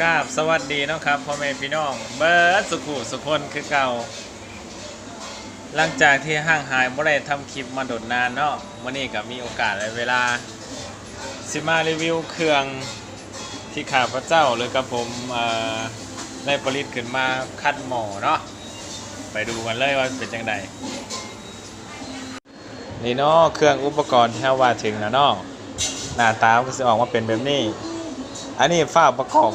กราบสวัสดีเนาะครับพ่อแม่พี่น้อง เบิร์ดสุขุสุคนคือเก่า หลังจากที่ห่างหายบ่ได้ทำคลิปมาโดดนานเนาะวันนี้ก็มีโอกาสและเวลาสิมารีวิวเครื่องที่ข้าพระเจ้าหรือกับผมเอ่อได้ผลิตขึ้นมาคัดหมอเนาะไปดูกันเลยว่าเป็นจังไดนี่เนาะเครื่องอุปกรณ์ที่เฮาว่าถึงแล้วเนาะหน้าตาก็สิออกมาเป็นแบบนี้ อันนี้ฝ้าประกอบ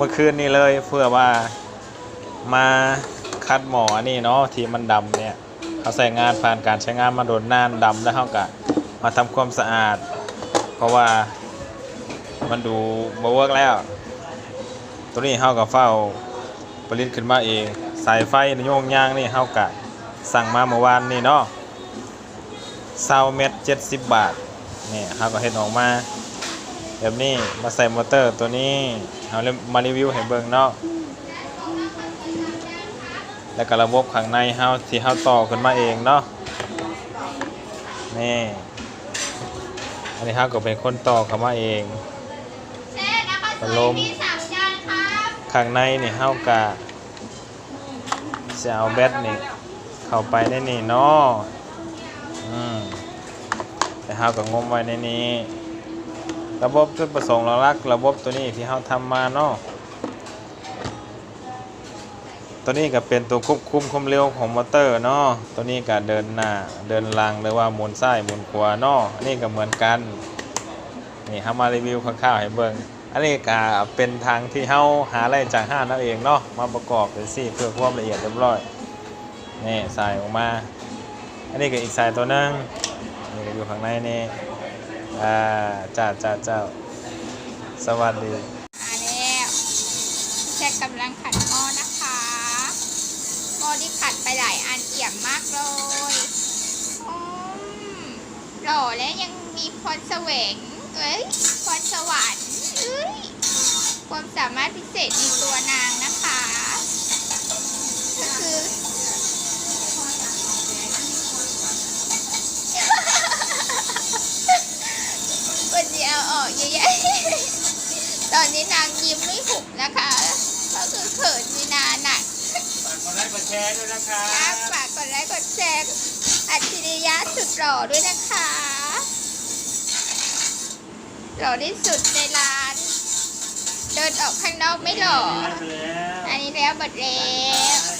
เมื่อคืนนี้เลยเพื่อว่ามาคัดหมอนนี้เนาะที่มันดำเนี่ยเขาใส่งานผ่านการใช้งานมาโดนนานดำแล้วเขากะมาทำความสะอาด เพราะว่ามันดูบเวิร์กแล้ว ตัวนี้เขากับเฝ้าผลิตขึ้นมาเอง สายไฟโยงยางนี่เขากะสั่งมาเมื่อวานนี่เนาะเซาเม็ดเจ็ดสิบบาทนี่เขาก็เห็นออกมา แบบนี้มาใส่มอเตอร์ตัวนี้เอาเลยมารีวิวให้เบิ่งเนาะแล้วก็ระบบข้างในเฮาที่เฮาต่อขึ้นมาเองเนาะนี่อันนี้เฮาก็เป็นคนต่อเข้ามาเองพัดลมมีสามจานคข้างในนี่เฮากะจะเอาแบตนี่เข้าไปในนี่เนาะอืมแต่เฮาก็งมไว้ในนี้ ระบบจุดประสงค์หลักๆระบบตัวนี้ที่เราทำมาเนาะตัวนี้ก็เป็นตัวควบคุมความเร็วของมอเตอร์เนาะตัวนี้ก็เดินหน้าเดินหลังหรือว่าหมุนซ้ายหมุนขวาเนาะอันนี้ก็เหมือนกันนี่เฮามารีวิวคร่าวๆให้เบิ่งอันนี้ก็เป็นทางที่เฮาหาอะไรจากห้างนั่นเองเนาะมาประกอบเป็นซี่เพื่อความละเอียดเรียบร้อยนี่ใส่ออกมา อันนี้ก็อีกสายตัวนึงนี่ก็อยู่ข้างในนี่ อ่าจ้าจ้าเจ้าสวัสดีมาแล้วแช่กำลังขัดหม้อนะคะหม้อที่ขัดไปหลายอันเอี่ยมมากเลยอืมหล่อและยังมีพรแสวงเอ้ยพรสวรรค์เอ้ยความสามารถพิเศษในตัวนางนะ ออกเยอะแยะตอนนี้นางยิ้มไม่หุบนะคะ ก็คือเขินมีนาหนักฝากกดไลค์กดแชร์ด้วยนะครัครับฝากกดไลค์กดแชร์อัจฉริยะสุดหล่อด้วยนะคะหล่อที่สุดในร้าน เดินออกข้างนอกไม่หล่ออันนี้แล้วบัดแล้ว